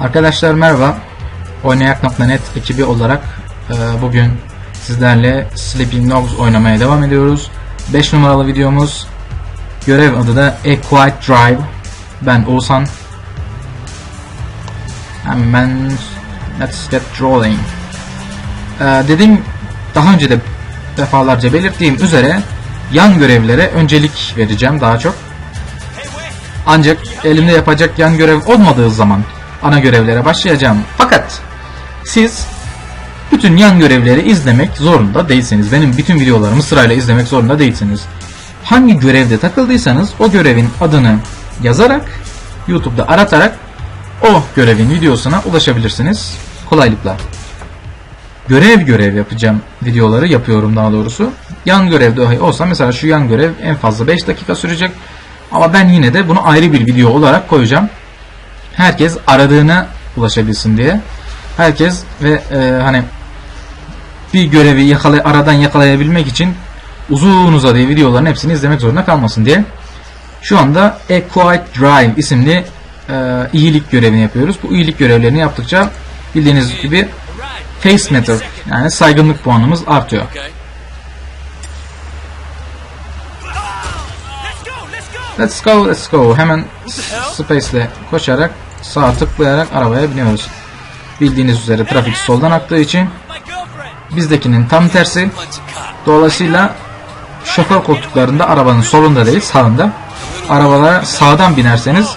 Arkadaşlar merhaba. Oynayak.net ekibi olarak e, bugün sizlerle Sleeping Dogs oynamaya devam ediyoruz. 5 numaralı videomuz. Görev adı da A Quiet Drive. Ben Oğuzhan. Hemen let's get rolling. E, dediğim daha önce de defalarca belirttiğim üzere yan görevlere öncelik vereceğim daha çok. Ancak elimde yapacak yan görev olmadığı zaman ana görevlere başlayacağım. Fakat siz bütün yan görevleri izlemek zorunda değilsiniz. Benim bütün videolarımı sırayla izlemek zorunda değilsiniz. Hangi görevde takıldıysanız o görevin adını yazarak YouTube'da aratarak o görevin videosuna ulaşabilirsiniz kolaylıkla. Görev görev yapacağım videoları yapıyorum daha doğrusu. Yan görev dahi olsa mesela şu yan görev en fazla 5 dakika sürecek. Ama ben yine de bunu ayrı bir video olarak koyacağım. Herkes aradığına ulaşabilsin diye. Herkes ve e, hani bir görevi yakala, aradan yakalayabilmek için uzun uzadıya videoların hepsini izlemek zorunda kalmasın diye. Şu anda A Quiet Drive isimli e, iyilik görevini yapıyoruz. Bu iyilik görevlerini yaptıkça bildiğiniz gibi face meter yani saygınlık puanımız artıyor. Let's go, let's go. Hemen space ile koşarak sağa tıklayarak arabaya biniyoruz. Bildiğiniz üzere trafik soldan aktığı için bizdekinin tam tersi. Dolayısıyla şoför koltuklarında arabanın solunda değil sağında. Arabalara sağdan binerseniz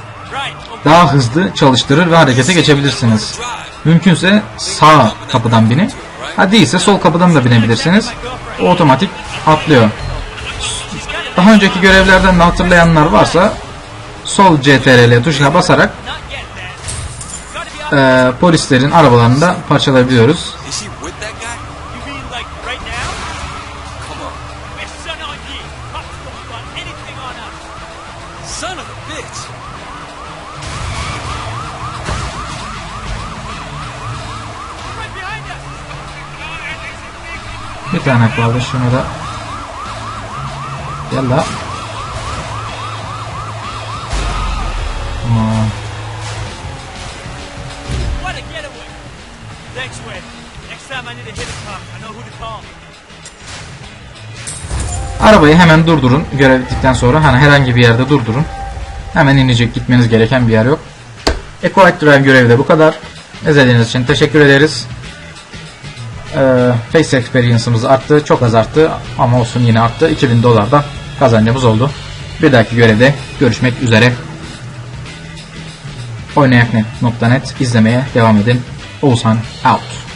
daha hızlı çalıştırır ve harekete geçebilirsiniz. Mümkünse sağ kapıdan binin. Ha değilse sol kapıdan da binebilirsiniz. O otomatik atlıyor. Daha önceki görevlerden de hatırlayanlar varsa sol CTRL tuşuna basarak e, polislerin arabalarını da parçalayabiliyoruz. Is he with that guy? You What a getaway. Thanks, Wade. Next time I need a hit a cop, I know who to call. Arabayı hemen durdurun. Görev bittikten sonra hani herhangi bir yerde durdurun. Hemen inecek gitmeniz gereken bir yer yok. Eco Drive görevi de bu kadar. İzlediğiniz için teşekkür ederiz. Ee, Face Experience'ımız arttı. Çok az arttı ama olsun yine arttı. 2000 dolar da kazancımız oldu. Bir dahaki görevde görüşmek üzere. Oynayaknet.net izlemeye devam edin. Oğuzhan out.